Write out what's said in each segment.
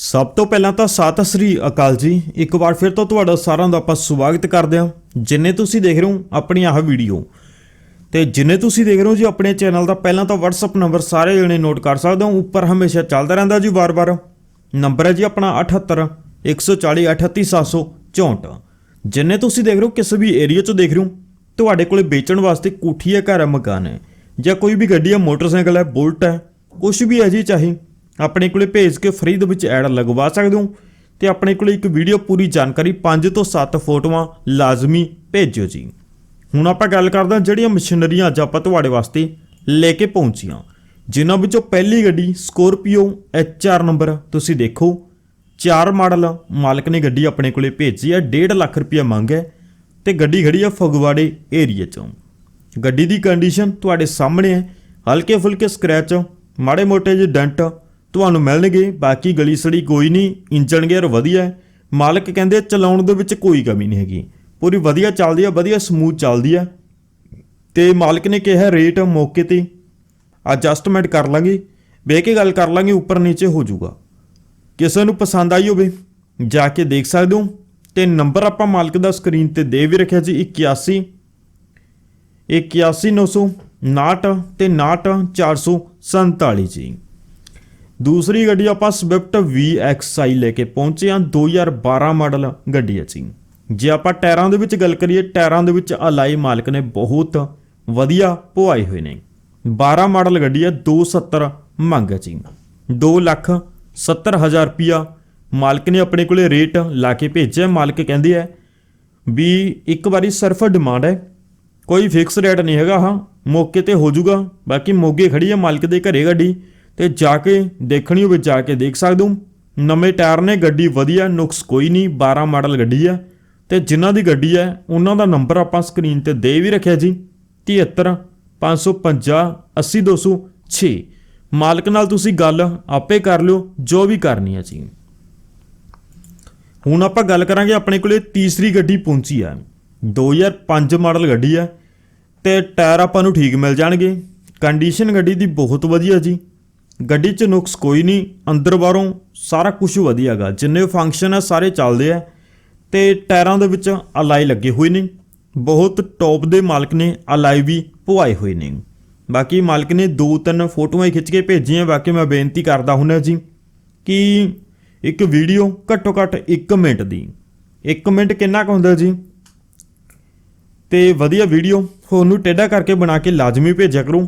ਸਭ ਤੋਂ ਪਹਿਲਾਂ ਤਾਂ ਸਤਿ ਸ੍ਰੀ ਅਕਾਲ ਜੀ। ਇੱਕ ਵਾਰ ਫਿਰ ਤੋਂ ਤੁਹਾਡਾ ਸਾਰਿਆਂ ਦਾ ਆਪਾਂ ਸਵਾਗਤ ਕਰਦੇ ਹਾਂ। ਜਿੰਨੇ ਤੁਸੀਂ ਦੇਖ ਰਹੇ ਹੋ ਆਪਣੀ ਆਹ ਵੀਡੀਓ। ਤੇ ਜਿੰਨੇ ਤੁਸੀਂ ਦੇਖ ਰਹੇ ਹੋ ਜੀ ਆਪਣੇ ਚੈਨਲ ਦਾ, ਪਹਿਲਾਂ ਤਾਂ WhatsApp ਨੰਬਰ ਸਾਰੇ ਜਣੇ ਨੋਟ ਕਰ ਸਕਦੇ ਹੋ। ਉੱਪਰ ਹਮੇਸ਼ਾ ਚੱਲਦਾ ਰਹਿੰਦਾ ਜੀ ਵਾਰ-ਵਾਰ। ਨੰਬਰ ਹੈ ਜੀ ਆਪਣਾ 78 140 38764 ਜਿੰਨੇ ਤੁਸੀਂ ਦੇਖ ਰਹੇ ਹੋ ਕਿਸੇ ਵੀ ਏਰੀਆ 'ਚੋਂ ਦੇਖ ਰਹੇ ਹੋ, ਤੁਹਾਡੇ ਕੋਲੇ ਵੇਚਣ ਵਾਸਤੇ ਕੋਠੀ ਹੈ ਘਰ ਹੈ, ਮਕਾਨ ਹੈ। ਜਾਂ ਕੋਈ ਵੀ ਗੱਡੀ ਹੈ, ਮੋਟਰਸਾਈਕਲ ਹੈ, ਬੁਲਟ ਹੈ ਕੁਝ ਵੀ ਹੈ ਜੀ ਚਾਹੇ। ਆਪਣੇ ਕੋਲੇ ਭੇਜ ਕੇ ਫ੍ਰੀ ਦੇ ਵਿੱਚ ਐਡ ਲਗਵਾ ਸਕਦੇ ਹੋ ਤੇ ਆਪਣੇ ਕੋਲੇ ਇੱਕ ਵੀਡੀਓ ਪੂਰੀ ਜਾਣਕਾਰੀ 5 ਤੋਂ 7 ਫੋਟੋਆਂ ਲਾਜ਼ਮੀ ਭੇਜਿਓ ਜੀ। ਹੁਣ ਆਪਾਂ ਗੱਲ ਕਰਦੇ ਹਾਂ ਜਿਹੜੀਆਂ ਮਸ਼ੀਨਰੀਆਂ ਅੱਜ ਆਪਾਂ ਤੁਹਾਡੇ ਵਾਸਤੇ ਲੈ ਕੇ ਪਹੁੰਚੀਆਂ। ਜਿਨ੍ਹਾਂ ਵਿੱਚੋਂ ਪਹਿਲੀ ਗੱਡੀ ਸਕੋਰਪੀਓ HR ਨੰਬਰ ਤੁਸੀਂ ਦੇਖੋ। ਚਾਰ ਮਾਡਲ ਮਾਲਕ ਨੇ ਗੱਡੀ ਆਪਣੇ ਕੋਲੇ ਭੇਜੀ ਹੈ 1.5 ਲੱਖ ਰੁਪਇਆ ਮੰਗ ਹੈ ਤੇ ਗੱਡੀ ਖੜੀ ਆ ਫਗਵਾੜੇ ਏਰੀਆ 'ਚੋਂ। ਗੱਡੀ ਦੀ ਕੰਡੀਸ਼ਨ ਤੁਹਾਡੇ ਸਾਹਮਣੇ ਹੈ। ਹਲਕੇ ਫੁਲਕੇ ਸਕ੍ਰੈਚ ਮਾੜੇ ਮੋਟੇ ਜਿਹੇ ਡੈਂਟ ਤੁਹਾਨੂੰ ਮਿਲਣਗੇ, ਬਾਕੀ ਗਲੀ ਸੜੀ ਕੋਈ ਨਹੀਂ ਇੰਜਨ ਗੇਅਰ ਵਧੀਆ ਮਾਲਕ ਕਹਿੰਦੇ ਚਲਾਉਣ ਦੇ ਵਿੱਚ ਕੋਈ ਕਮੀ ਨਹੀਂ ਹੈਗੀ। ਪੂਰੀ ਵਧੀਆ ਚੱਲਦੀ ਹੈ, ਵਧੀਆ ਸਮੂਥ ਚੱਲਦੀ ਹੈ। ਤੇ ਮਾਲਕ ਨੇ ਕਿਹਾ ਰੇਟ ਮੌਕੇ ਤੇ ਐਡਜਸਟਮੈਂਟ ਕਰ ਲਾਂਗੇ। ਬਹਿ ਕੇ ਗੱਲ ਕਰ ਲਾਂਗੇ, ਉੱਪਰ ਨੀਚੇ ਹੋ ਜਾਊਗਾ। ਕਿਸੇ ਨੂੰ ਪਸੰਦ ਆਈ ਹੋਵੇ, ਜਾ ਕੇ ਦੇਖ ਸਕਦੇ ਹੋ। ਤੇ ਨੰਬਰ ਆਪਾਂ ਮਾਲਕ ਦਾ ਸਕਰੀਨ ਤੇ ਦੇ ਵੀ ਰੱਖਿਆ ਜੀ 81 81959 ਤੇ 69447 ਜੀ। ਦੂਸਰੀ ਗੱਡੀ ਆਪਾਂ ਸਵਿਫਟ VXI ਲੈ ਕੇ ਪਹੁੰਚੇ ਹਾਂ 2012 ਮਾਡਲ ਗੱਡੀ ਹੈ ਜੀ। ਜੇ ਆਪਾਂ ਟਾਇਰਾਂ ਦੇ ਵਿੱਚ ਗੱਲ ਕਰੀਏ, ਟਾਇਰਾਂ ਦੇ ਵਿੱਚ ਅਲਾਈ ਮਾਲਕ ਨੇ ਬਹੁਤ ਵਧੀਆ ਪਵਾਏ ਹੋਏ ਨੇ। 12 ਮਾਡਲ ਗੱਡੀ ਹੈ 270 ਮੰਗ ਹੈ ਜੀ। 2 ਲੱਖ 70 ਹਜ਼ਾਰ ਰੁਪਿਆ ਮਾਲਕ ਨੇ ਆਪਣੇ ਕੋਲੇ ਰੇਟ ਲਾ ਕੇ ਭੇਜਿਆ। ਮਾਲਕ ਕਹਿੰਦੇ ਹੈ ਵੀ ਇੱਕ ਵਾਰੀ ਸਿਰਫ ਡਿਮਾਂਡ ਹੈ, ਕੋਈ ਫਿਕਸ ਰੇਟ ਨਹੀਂ ਹੈਗਾ, ਹਾਂ, ਮੌਕੇ ਤੇ ਹੋ ਜਾਊਗਾ। ਬਾਕੀ ਮੋਗੇ ਖੜੀ ਹੈ ਮਾਲਕ ਦੇ ਘਰੇ ਗੱਡੀ। ਤੇ ਜਾ ਕੇ ਦੇਖਣੀ ਹੋਵੇ, ਜਾ ਕੇ ਦੇਖ ਸਕਦੇ ਹੋ। ਨਵੇਂ ਟਾਇਰ ਨੇ ਗੱਡੀ ਵਧੀਆ, ਨੁਕਸ ਕੋਈ ਨਹੀਂ 12 ਮਾਡਲ ਗੱਡੀ ਹੈ ਤੇ ਜਿਨ੍ਹਾਂ ਦੀ ਗੱਡੀ ਹੈ ਉਹਨਾਂ ਦਾ ਨੰਬਰ ਆਪਾਂ ਸਕਰੀਨ ਤੇ ਦੇ ਵੀ ਰੱਖਿਆ ਜੀ। 73 550 80206 ਮਾਲਕ ਨਾਲ ਤੁਸੀਂ ਗੱਲ ਆਪੇ ਕਰ ਲਿਓ, ਜੋ ਵੀ ਕਰਨੀ ਹੈ ਜੀ। ਹੁਣ ਆਪਾਂ ਗੱਲ ਕਰਾਂਗੇ ਆਪਣੇ ਕੋਲੇ ਤੀਸਰੀ ਗੱਡੀ ਪਹੁੰਚੀ ਹੈ 2005 ਮਾਡਲ ਗੱਡੀ ਹੈ ਤੇ ਟਾਇਰ ਆਪਾਂ ਨੂੰ ਠੀਕ ਮਿਲ ਜਾਣਗੇ। ਕੰਡੀਸ਼ਨ ਗੱਡੀ ਦੀ ਬਹੁਤ ਵਧੀਆ ਜੀ। ਗੱਡੀ 'ਚ ਨੁਕਸ ਕੋਈ ਨਹੀਂ, ਅੰਦਰ ਬਾਹਰੋਂ ਸਾਰਾ ਕੁਝ ਵਧੀਆਗਾ ਜਿੰਨੇ ਫੰਕਸ਼ਨ ਹੈ ਸਾਰੇ ਚੱਲਦੇ ਆ। ਤੇ ਟਾਇਰਾਂ ਦੇ ਵਿੱਚ ਅਲਾਈ ਲੱਗੇ ਹੋਏ ਨੇ। ਬਹੁਤ ਟੌਪ ਦੇ ਮਾਲਕ ਨੇ, ਅਲਾਈ ਵੀ ਪਵਾਏ ਹੋਏ ਨੇ। ਬਾਕੀ ਮਾਲਕ ਨੇ ਦੋ ਤਿੰਨ ਫੋਟੋਆਂ ਖਿੱਚ ਕੇ ਭੇਜੀਆਂ। ਬਾਕੀ ਮੈਂ ਬੇਨਤੀ ਕਰਦਾ ਹੁੰਦਾ ਜੀ ਕਿ ਇੱਕ ਵੀਡੀਓ ਘੱਟੋ ਘੱਟ 1 ਮਿੰਟ ਦੀ। 1 ਮਿੰਟ ਕਿੰਨਾ ਕੁ ਹੁੰਦਾ ਜੀ? ਤੇ ਵਧੀਆ ਵੀਡੀਓ ਤੁਹਾਨੂੰ ਟੇਢਾ ਕਰਕੇ ਬਣਾ ਕੇ ਲਾਜ਼ਮੀ ਭੇਜਿਆ ਕਰੋ।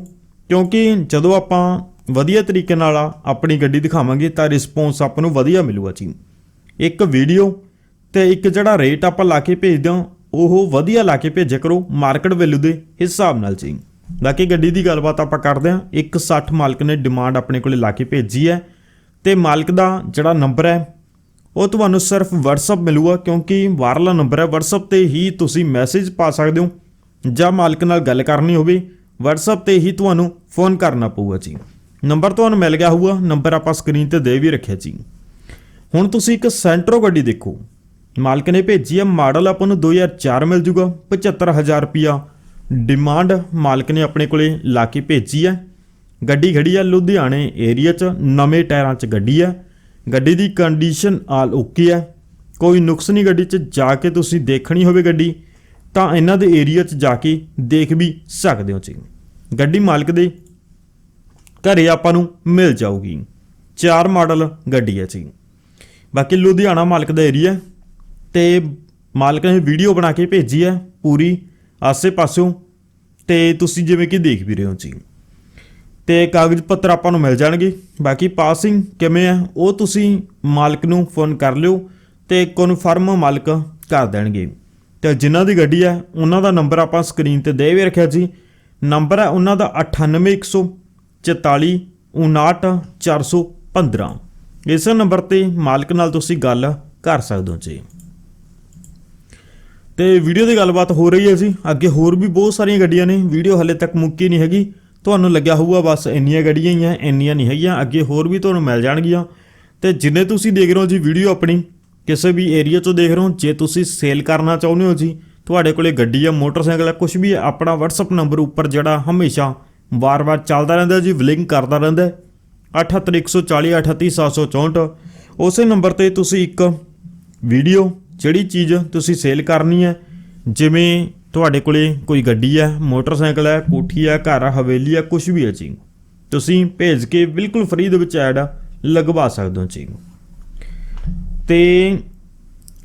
ਕਿਉਂਕਿ ਜਦੋਂ ਆਪਾਂ ਵਧੀਆ ਤਰੀਕੇ ਨਾਲ ਆਪਣੀ ਗੱਡੀ ਦਿਖਾਵਾਂਗੇ ਤਾਂ ਰਿਸਪੌਂਸ ਆਪਾਂ ਨੂੰ ਵਧੀਆ ਮਿਲੂਗਾ ਜੀ। ਇੱਕ ਵੀਡੀਓ ਤੇ ਇੱਕ ਜਿਹੜਾ ਰੇਟ ਆਪਾਂ ਲਾ ਕੇ ਭੇਜਦੇ ਹਾਂ, ਉਹ ਵਧੀਆ ਲਾ ਕੇ ਭੇਜਿਆ ਕਰੋ ਮਾਰਕੀਟ ਵੈਲਿਊ ਦੇ ਹਿਸਾਬ ਨਾਲ ਜੀ। ਬਾਕੀ ਗੱਡੀ ਦੀ ਗੱਲਬਾਤ ਆਪਾਂ ਕਰਦੇ ਹਾਂ 160 ਮਾਲਕ ਨੇ ਡਿਮਾਂਡ ਆਪਣੇ ਕੋਲੇ ਲਾ ਕੇ ਭੇਜੀ ਹੈ ਤੇ ਮਾਲਕ ਦਾ ਜਿਹੜਾ ਨੰਬਰ ਹੈ, ਉਹ ਤੁਹਾਨੂੰ ਸਿਰਫ WhatsApp ਮਿਲੂਗਾ ਕਿਉਂਕਿ ਬਾਹਰਲਾ ਨੰਬਰ ਹੈ, WhatsApp ਤੇ ਹੀ ਤੁਸੀਂ ਮੈਸੇਜ ਪਾ ਸਕਦੇ ਹੋ ਜਾਂ ਮਾਲਕ ਨਾਲ ਗੱਲ ਕਰਨੀ ਹੋਵੇ, WhatsApp ਤੇ ਹੀ ਤੁਹਾਨੂੰ ਫੋਨ ਕਰਨਾ ਪਊਗਾ ਜੀ। ਨੰਬਰ ਤੁਹਾਨੂੰ ਮਿਲ ਗਿਆ ਹੋਊਗਾ, ਨੰਬਰ ਆਪਾਂ ਸਕਰੀਨ ਤੇ ਦੇ ਵੀ ਰੱਖਿਆ ਜੀ। ਹੁਣ ਤੁਸੀਂ ਇੱਕ ਸੈਂਟਰੋ ਗੱਡੀ ਦੇਖੋ। ਮਾਲਕ ਨੇ ਭੇਜੀ ਹੈ ਮਾਡਲ ਆਪਾਂ ਨੂੰ 2004 ਮਿਲ ਜੂਗਾ 75000 ਰੁਪਿਆ ਡਿਮਾਂਡ ਮਾਲਕ ਨੇ ਆਪਣੇ ਕੋਲੇ ਲਾ ਕੇ ਭੇਜੀ ਹੈ ਗੱਡੀ ਖੜੀ ਹੈ ਲੁਧਿਆਣੇ ਏਰੀਆ 'ਚ, ਨਵੇਂ ਟਾਇਰਾਂ 'ਚ ਗੱਡੀ ਹੈ ਗੱਡੀ ਦੀ ਕੰਡੀਸ਼ਨ ਆਲ ਓਕੇ ਹੈ ਕੋਈ ਨੁਕਸ ਨਹੀਂ ਗੱਡੀ 'ਚ, ਜਾ ਕੇ ਤੁਸੀਂ ਦੇਖਣੀ ਹੋਵੇ ਗੱਡੀ, ਤਾਂ ਇਹਨਾਂ ਦੇ ਏਰੀਆ 'ਚ ਜਾ ਕੇ ਦੇਖ ਵੀ ਸਕਦੇ ਹੋ ਜੀ। ਗੱਡੀ ਮਾਲਕ ਦੇ ਘਰੇ ਆਪਾਂ ਨੂੰ ਮਿਲ ਜਾਊਗੀ। ਚਾਰ ਮਾਡਲ ਗੱਡੀ ਹੈ ਜੀ। ਬਾਕੀ ਲੁਧਿਆਣਾ ਮਾਲਕ ਦਾ ਏਰੀਆ ਤੇ ਮਾਲਕ ਨੇ ਵੀਡੀਓ ਬਣਾ ਕੇ ਭੇਜੀ ਹੈ ਪੂਰੀ ਆਸੇ-ਪਾਸਿਓਂ ਤੇ ਤੁਸੀਂ ਜਿਵੇਂ ਕਿ ਦੇਖ ਵੀ ਰਹੇ ਹੋ ਜੀ। ਤੇ ਕਾਗਜ਼ ਪੱਤਰ ਆਪਾਂ ਨੂੰ ਮਿਲ ਜਾਣਗੇ। ਬਾਕੀ ਪਾਸਿੰਗ ਕਿਵੇਂ ਹੈ ਉਹ ਤੁਸੀਂ ਮਾਲਕ ਨੂੰ ਫੋਨ ਕਰ ਲਿਓ ਤੇ ਕਨਫਰਮ ਮਾਲਕ ਕਰ ਦੇਣਗੇ। ਤੇ ਜਿਨ੍ਹਾਂ ਦੀ ਗੱਡੀ ਹੈ, ਉਹਨਾਂ ਦਾ ਨੰਬਰ ਆਪਾਂ ਸਕਰੀਨ ਤੇ ਦੇ ਵੀ ਰੱਖਿਆ ਜੀ। ਨੰਬਰ ਹੈ ਉਹਨਾਂ ਦਾ 98144 59415 ਇਸ ਨੰਬਰ ਤੇ ਮਾਲਕ ਨਾਲ ਤੁਸੀਂ ਗੱਲ ਕਰ ਸਕਦੇ ਹੋ ਜੀ। ਤੇ ਵੀਡੀਓ ਦੀ ਗੱਲਬਾਤ ਹੋ ਰਹੀ ਹੈ ਜੀ। ਅੱਗੇ ਹੋਰ ਵੀ ਬਹੁਤ ਸਾਰੀਆਂ ਗੱਡੀਆਂ ਨੇ। ਵੀਡੀਓ ਹਲੇ ਤੱਕ ਮੁੱਕੀ ਨਹੀਂ ਹੈਗੀ। ਤੁਹਾਨੂੰ ਲੱਗਿਆ ਹੋਊਗਾ ਬਸ ਇੰਨੀਆਂ ਗੱਡੀਆਂ ਹੀ ਆ, ਇੰਨੀਆਂ ਨਹੀਂ ਹੈਗੀਆਂ। ਅੱਗੇ ਹੋਰ ਵੀ ਤੁਹਾਨੂੰ ਮਿਲ ਜਾਣਗੀਆਂ। ਤੇ ਜਿੰਨੇ ਤੁਸੀਂ ਦੇਖ ਰਹੇ ਹੋ ਜੀ ਵੀਡੀਓ ਆਪਣੀ, ਕਿਸੇ ਵੀ ਏਰੀਆ 'ਚੋਂ ਦੇਖ ਰਹੇ ਹੋ, ਜੇ ਤੁਸੀਂ ਸੇਲ ਕਰਨਾ ਚਾਹੁੰਦੇ ਹੋ ਜੀ, ਤੁਹਾਡੇ ਕੋਲੇ ਗੱਡੀ ਆ, ਮੋਟਰਸਾਈਕਲ ਆ ਕੁਝ ਵੀ ਆਪਣਾ WhatsApp ਨੰਬਰ ਉੱਪਰ ਜਿਹੜਾ ਹਮੇਸ਼ਾ ਵਾਰ-ਵਾਰ ਚੱਲਦਾ ਰਹਿੰਦਾ ਜੀ ਲਿੰਕ ਕਰਦਾ ਰਹਿੰਦਾ 78140 38764 ਉਸੇ ਨੰਬਰ ਤੇ ਤੁਸੀਂ ਇੱਕ ਵੀਡੀਓ, ਜਿਹੜੀ ਚੀਜ਼ ਤੁਸੀਂ ਸੇਲ ਕਰਨੀ ਹੈ, ਜਿਵੇਂ ਤੁਹਾਡੇ ਕੋਲੇ ਕੋਈ ਗੱਡੀ ਹੈ, ਮੋਟਰਸਾਈਕਲ ਹੈ, ਕੋਠੀ ਹੈ, ਘਰ ਹੈ, ਹਵੇਲੀ ਹੈ ਕੁਝ ਵੀ ਹੈ ਜੀ ਤੁਸੀਂ ਭੇਜ ਕੇ ਬਿਲਕੁਲ ਫ੍ਰੀ ਦੇ ਵਿੱਚ ਐਡ ਲਗਵਾ ਸਕਦੇ ਹੋ ਜੀ ਤੇ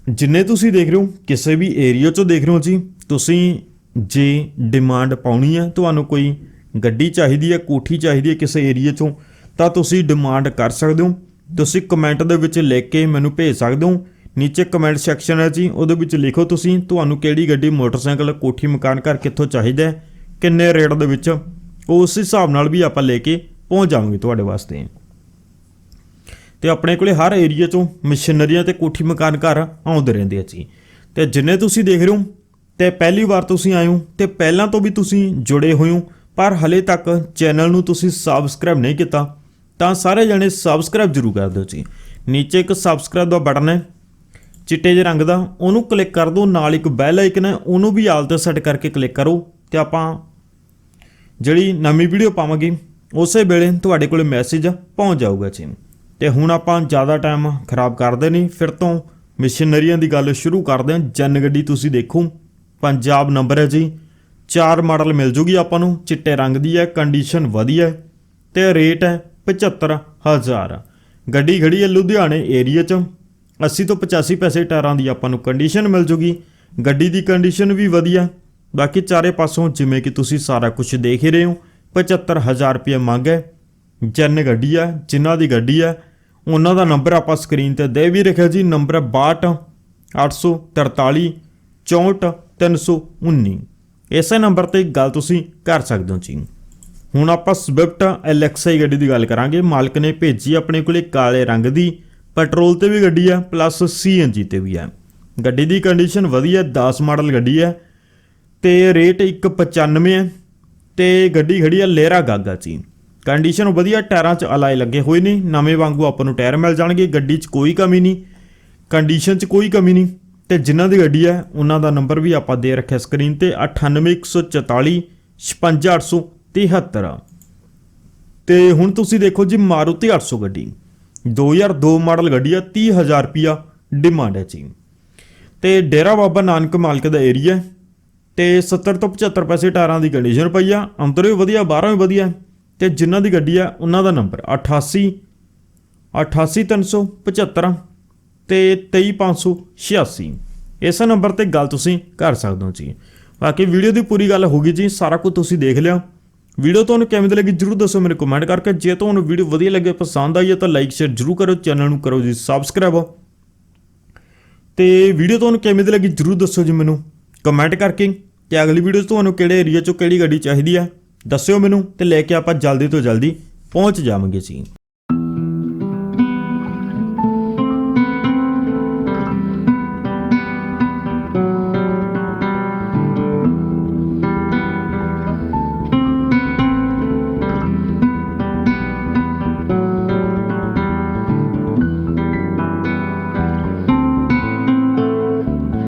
ਜਿੰਨੇ ਤੁਸੀਂ ਦੇਖ ਰਹੇ ਹੋ, ਕਿਸੇ ਵੀ ਏਰੀਆ 'ਚੋਂ ਦੇਖ ਰਹੇ ਹੋ ਜੀ, ਤੁਸੀਂ ਜੇ ਡਿਮਾਂਡ ਪਾਉਣੀ ਹੈ, ਤੁਹਾਨੂੰ ਕੋਈ ਗੱਡੀ ਚਾਹੀਦੀ ਹੈ, ਕੋਠੀ ਚਾਹੀਦੀ ਹੈ ਕਿਸੇ ਏਰੀਆ 'ਚੋਂ, ਤਾਂ ਤੁਸੀਂ ਡਿਮਾਂਡ ਕਰ ਸਕਦੇ ਹੋ। ਤੁਸੀਂ ਕਮੈਂਟ ਦੇ ਵਿੱਚ ਲਿਖ ਕੇ ਮੈਨੂੰ ਭੇਜ ਸਕਦੇ ਹੋ। ਨੀਚੇ ਕਮੈਂਟ ਸੈਕਸ਼ਨ ਹੈ ਜੀ, ਉਹਦੇ ਵਿੱਚ ਲਿਖੋ ਤੁਸੀਂ, ਤੁਹਾਨੂੰ ਕਿਹੜੀ ਗੱਡੀ, ਮੋਟਰਸਾਈਕਲ, ਕੋਠੀ, ਮਕਾਨ, ਘਰ ਕਿੱਥੋਂ ਚਾਹੀਦਾ ਕਿੰਨੇ ਰੇਟ ਦੇ ਵਿੱਚ, ਉਸ ਹਿਸਾਬ ਨਾਲ ਵੀ ਆਪਾਂ ਲੈ ਕੇ ਪਹੁੰਚ ਜਾਵਾਂਗੇ ਤੁਹਾਡੇ ਵਾਸਤੇ। ਤੇ ਆਪਣੇ ਕੋਲੇ ਹਰ ਏਰੀਆ ਚੋਂ ਮਸ਼ੀਨਰੀਆਂ ਤੇ ਕੋਠੀ, ਮਕਾਨ, ਘਰ ਆਉਂਦੇ ਰਹਿੰਦੇ ਆ ਜੀ। ਤੇ ਜਿੰਨੇ ਤੁਸੀਂ ਦੇਖ ਰਹੇ ਹੋ, ਤੇ ਪਹਿਲੀ ਵਾਰ ਤੁਸੀਂ ਆਏ ਹੋ, ਤੇ ਪਹਿਲਾਂ ਤੋਂ ਵੀ ਤੁਸੀਂ ਜੁੜੇ ਹੋਏ ਹੋ ਪਰ ਹਲੇ ਤੱਕ ਚੈਨਲ ਨੂੰ ਤੁਸੀਂ ਸਬਸਕ੍ਰਾਈਬ ਨਹੀਂ ਕੀਤਾ, ਤਾਂ ਸਾਰੇ ਜਣੇ ਸਬਸਕ੍ਰਾਈਬ ਜ਼ਰੂਰ ਕਰ ਦਿਓ ਜੀ। ਨੀਚੇ ਇੱਕ ਸਬਸਕ੍ਰਾਈਬ ਦਾ ਬਟਨ ਹੈ, ਚਿੱਟੇ ਜਿਹੇ ਰੰਗ ਦਾ, ਉਹਨੂੰ ਕਲਿੱਕ ਕਰ ਦਿਓ, ਨਾਲ ਇੱਕ ਬੈਲ ਆਈਕਨ ਹੈ, ਉਹਨੂੰ ਵੀ ਆਲ ਤੇ ਸੈੱਟ ਕਰਕੇ ਕਲਿੱਕ ਕਰੋ, ਤੇ ਆਪਾਂ ਜਿਹੜੀ ਨਵੀਂ ਵੀਡੀਓ ਪਾਵਾਂਗੇ, ਉਸੇ ਵੇਲੇ ਤੁਹਾਡੇ ਕੋਲੇ ਮੈਸੇਜ ਪਹੁੰਚ ਜਾਊਗਾ ਜੀ। ਤੇ ਹੁਣ ਆਪਾਂ ਜ਼ਿਆਦਾ ਟਾਈਮ ਖਰਾਬ ਕਰਦੇ ਨਹੀਂ, ਫਿਰ ਤੋਂ ਮਸ਼ੀਨਰੀਆਂ ਦੀ ਗੱਲ ਸ਼ੁਰੂ ਕਰਦੇ ਹਾਂ। ਜਨ ਗੱਡੀ ਤੁਸੀਂ ਦੇਖੋ, ਪੰਜਾਬ ਨੰਬਰ ਹੈ ਜੀ। ਚਾਰ ਮਾਡਲ ਮਿਲ ਜੂਗੀ ਆਪਾਂ ਨੂੰ, ਚਿੱਟੇ ਰੰਗ ਦੀ ਹੈ ਕੰਡੀਸ਼ਨ ਵਧੀਆ ਹੈ ਤੇ ਰੇਟ ਹੈ 75000 ਗੱਡੀ ਖੜੀ ਹੈ ਲੁਧਿਆਣੇ ਏਰੀਆ 'ਚ। 80 ਤੋਂ 85 ਪੈਸੇ ਟਾਇਰਾਂ ਦੀ ਆਪਾਂ ਨੂੰ ਕੰਡੀਸ਼ਨ ਮਿਲ ਜੂਗੀ। ਗੱਡੀ ਦੀ ਕੰਡੀਸ਼ਨ ਵੀ ਵਧੀਆ ਬਾਕੀ ਚਾਰੇ ਪਾਸੋਂ ਜਿਵੇਂ ਕਿ ਤੁਸੀਂ ਸਾਰਾ ਕੁਝ ਦੇਖ ਹੀ ਰਹੇ ਹੋ 75000 ਰੁਪਏ ਮੰਗ ਹੈ। ਜਨ ਗੱਡੀ ਆ ਜਿਨ੍ਹਾਂ ਦੀ ਗੱਡੀ ਆ ਉਹਨਾਂ ਦਾ ਨੰਬਰ ਆਪਾਂ ਸਕਰੀਨ ਤੇ ਦੇ ਵੀ ਰੱਖਿਆ ਜੀ ਨੰਬਰ ਹੈ 62 843 64 319 ਇਸੇ ਨੰਬਰ ਤੇ ਗੱਲ ਤੁਸੀਂ ਕਰ ਸਕਦੇ ਹੋ ਜੀ ਹੁਣ ਆਪਾਂ ਸਵਿਫਟ ਐਲਐਕਸਆਈ ਗੱਡੀ ਦੀ ਗੱਲ ਕਰਾਂਗੇ। ਮਾਲਕ ਨੇ ਭੇਜੀ ਆਪਣੇ ਕੋਲੇ ਕਾਲੇ ਰੰਗ ਦੀ। ਪੈਟਰੋਲ ਤੇ ਵੀ ਗੱਡੀ ਆ, ਪਲੱਸ ਸੀਐਨਜੀ ਤੇ ਵੀ ਆ। ਗੱਡੀ ਦੀ ਕੰਡੀਸ਼ਨ ਵਧੀਆ 10 ਮਾਡਲ ਗੱਡੀ ਆ। ਤੇ ਰੇਟ 195 ਹੈ ਤੇ ਗੱਡੀ ਖੜੀ ਆ ਲੇਰਾ ਗਾਗਾ ਜੀ ਕੰਡੀਸ਼ਨ ਵਧੀਆ, ਟਾਇਰਾਂ 'ਚ ਅਲਾਈ ਲੱਗੇ ਹੋਏ ਨੇ। ਨਵੇਂ ਵਾਂਗੂ ਆਪਾਂ ਨੂੰ ਟਾਇਰ ਮਿਲ ਜਾਣਗੇ। ਗੱਡੀ 'ਚ ਕੋਈ ਕਮੀ ਨਹੀਂ। ਕੰਡੀਸ਼ਨ 'ਚ ਕੋਈ ਕਮੀ ਨਹੀਂ। ਤੇ ਜਿਨ੍ਹਾਂ ਦੀ ਗੱਡੀ ਹੈ, ਉਹਨਾਂ ਦਾ ਨੰਬਰ ਵੀ ਆਪਾਂ ਦੇ ਰੱਖਿਆ ਸਕਰੀਨ ਤੇ 98144 56873 ਤੇ ਹੁਣ ਤੁਸੀਂ ਦੇਖੋ ਜੀ ਮਾਰੂਤੀ 800 ਗੱਡੀ। 2002 ਮਾਡਲ ਗੱਡੀ ਆ 30000 ਰੁਪਿਆ ਡਿਮਾਂਡ ਹੈ ਜੀ। ਤੇ ਡੇਰਾ ਬਾਬਾ ਨਾਨਕ ਮਾਲਕ ਦਾ ਏਰੀਆ ਤੇ 70 ਤੋਂ 75 ਪੈਸੇ ਟਾਇਰਾਂ ਦੀ ਕੰਡੀਸ਼ਨ ਪਈ ਆ, ਅੰਦਰੋਂ ਵੀ ਵਧੀਆ, ਬਾਹਰੋਂ ਵੀ ਵਧੀਆ। ਤੇ ਜਿਨ੍ਹਾਂ ਦੀ ਗੱਡੀ ਆ ਉਹਨਾਂ ਦਾ ਨੰਬਰ 88 88375 ਤੇ 23586 ਇਸ ਨੰਬਰ ਤੇ ਗੱਲ ਤੁਸੀਂ ਕਰ ਸਕਦੇ ਹੋ ਜੀ। ਬਾਕੀ ਵੀਡੀਓ ਦੀ ਪੂਰੀ ਗੱਲ ਹੋ ਗਈ ਜੀ, ਸਾਰਾ ਕੁਝ ਤੁਸੀਂ ਦੇਖ ਲਿਆ। ਵੀਡੀਓ ਤੁਹਾਨੂੰ ਕਿਵੇਂ ਦੀ ਲੱਗੀ ਜਰੂਰ ਦੱਸੋ ਮੈਨੂੰ ਕਮੈਂਟ ਕਰਕੇ। ਜੇ ਤੁਹਾਨੂੰ ਵੀਡੀਓ ਵਧੀਆ ਲੱਗੇ, ਪਸੰਦ ਆਈ ਹੈ ਤਾਂ ਲਾਈਕ ਸ਼ੇਅਰ ਜਰੂਰ ਕਰੋ ਚੈਨਲ ਨੂੰ ਕਰੋ ਜੀ ਸਬਸਕ੍ਰਾਈਬ ਤੇ ਵੀਡੀਓ ਤੁਹਾਨੂੰ ਕਿਵੇਂ ਦੀ ਲੱਗੀ ਜਰੂਰ ਦੱਸੋ ਜੀ ਮੈਨੂੰ ਕਮੈਂਟ ਕਰਕੇ ਕਿ ਅਗਲੀ ਵੀਡੀਓ 'ਚ ਤੁਹਾਨੂੰ ਕਿਹੜੇ ਏਰੀਆ 'ਚੋਂ ਕਿਹੜੀ ਗੱਡੀ ਚਾਹੀਦੀ ਹੈ ਦੱਸਿਓ ਮੈਨੂੰ ਤੇ ਲੈ ਕੇ ਆਪਾਂ ਜਲਦੀ ਤੋਂ ਜਲਦੀ ਪਹੁੰਚ ਜਾਵਾਂਗੇ ਜੀ।